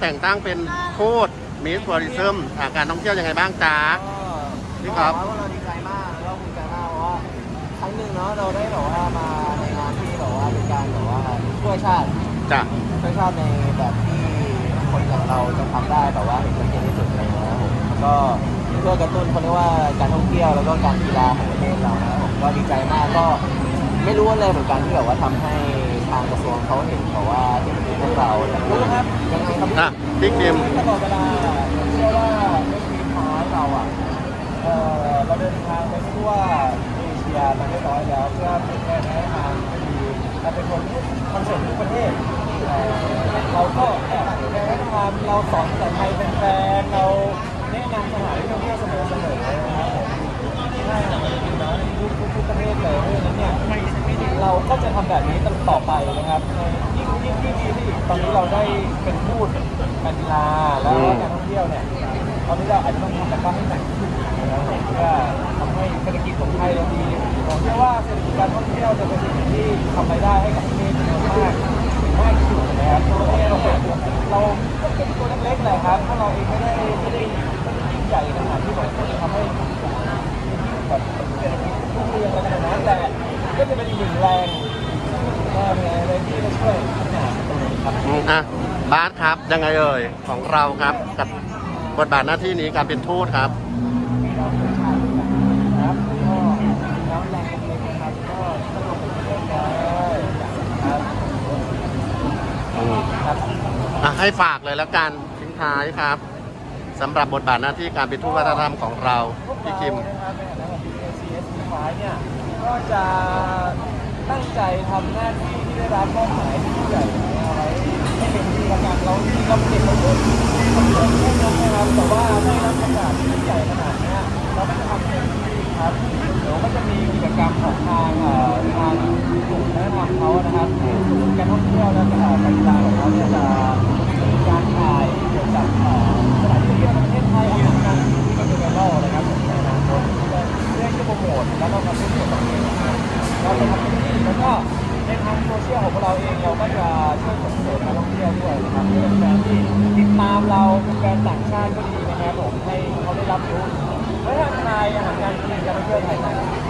แต่งตั้งเป็นทูตมิสทัวริซึมการท่องเที่ยวยังไงบ้างจ๊ะ พี่ครับ ก็เราดีใจมากแล้วก็ภูมิใจมากเพราะว่าครั้งหนึ่งเนาะเราได้แบบว่ามาในงานที่แบบว่าเป็นการแบบว่าช่วยชาติจ้ะช่วยชาติในแบบที่คนอย่างเราจะทำได้แบบว่าเห็นเป็นเกณฑ์ที่สุดอะไรอย่างเงี้ยครับผมแล้วก็เพื่อกระตุ้นเขาเรียกว่าการท่องเที่ยวแล้วก็การกีฬาของประเทศเรานะครับผมก็ดีใจมากก็ ไม่รู้อะไรเหมือนกันที่แบบว่าทำให้ทางกระทรวงเขาเห็นแบบว่าเห็นพวกเรารู้ครับยังไงครับอะพี่คิมตลอดเวลาเชื่อว่าไม่มีท้ายเราอะเอ่อเราเดินทางไปทั่วเอเชียมาเรียบร้อยแล้วเพื่อเป็นแฟนให้ทางดีเราเป็นคนคอนเสิร์ตทุกประเทศแต่เราก็แอบแนะนำเราสอนภาษาไทยเป็นแฟนเราแนะนำสถานที่ท่องเที่ยวเสมอ ก็จะทำแบบนี้ต่อไปนะครับในยิ่งยิ่งยิ่งดีที่ตอนนี้เราได้เป็นพูดการกีฬาแล้วก็การท่องเที่ยวเนี่ยตอนนี้เราอาจจะต้องทำแต่บ้านให้หนักขึ้นนะครับผมเพื่อทำให้เศรษฐกิจของไทยเราดีผมเชื่อว่าเศรษฐกิจการท่องเที่ยวจะเป็นสิ่งที่ทำรายได้ให้กับ ก็จะเป็นอีกหนึ่งแรงแรงเลยที่จะช่วยพัฒนาตรงนี้ครับอืมอะบาสครับยังไงเอ่ยของเราครับ กับบทบาทหน้าที่นี้การเป็นทูตครับ เราเป็นชาตินะครับก็แล้วแรงเล็กๆนะครับก็ต้องลงไปเรื่อยๆครับอืมครับอะให้ฝากเลยแล้วกันทิ้งท้ายครับสำหรับบทบาทหน้าที่การเป็นทูตวัฒนธรรมของเราพวกพี่เราคิม นะครับในฐานะของ BACS เนี่ย ก็จะตั้งใจทำหน้าที่ที่ได้รับมอบหมายที่ยิ่งใหญ่เอาไว้ให้เป็นที่ละกันเราที่เราเด็กเราพูดเราเด็กแค่นั้นนะครับแต่ว่าได้รับประกาศที่ใหญ่ขนาดเนี้ยเราก็จะทำเต็มที่ครับเดี๋ยวก็จะมีกิจกรรมของทางเอ่อทางกลุ่มวัฒนธรมเขานะครับศูนย์การท่องเที่ยวและการกีฬาของเขาเนี่ยจะ แล้วก็มาพูดคุยกับเองนะครับเราจะทำเต็มที่แล้วก็ในทางโซเชียลของเราเองเราก็จะช่วยส่งเสริมการท่องเที่ยวด้วยนะครับเพื่อแฟนที่ติดตามเราเป็นแฟนต่างชาติก็ดีนะครับผมให้เขาได้รับรู้วัฒนธรรมไทยอาหารการกินการท่องเที่ยวไทยนะครับ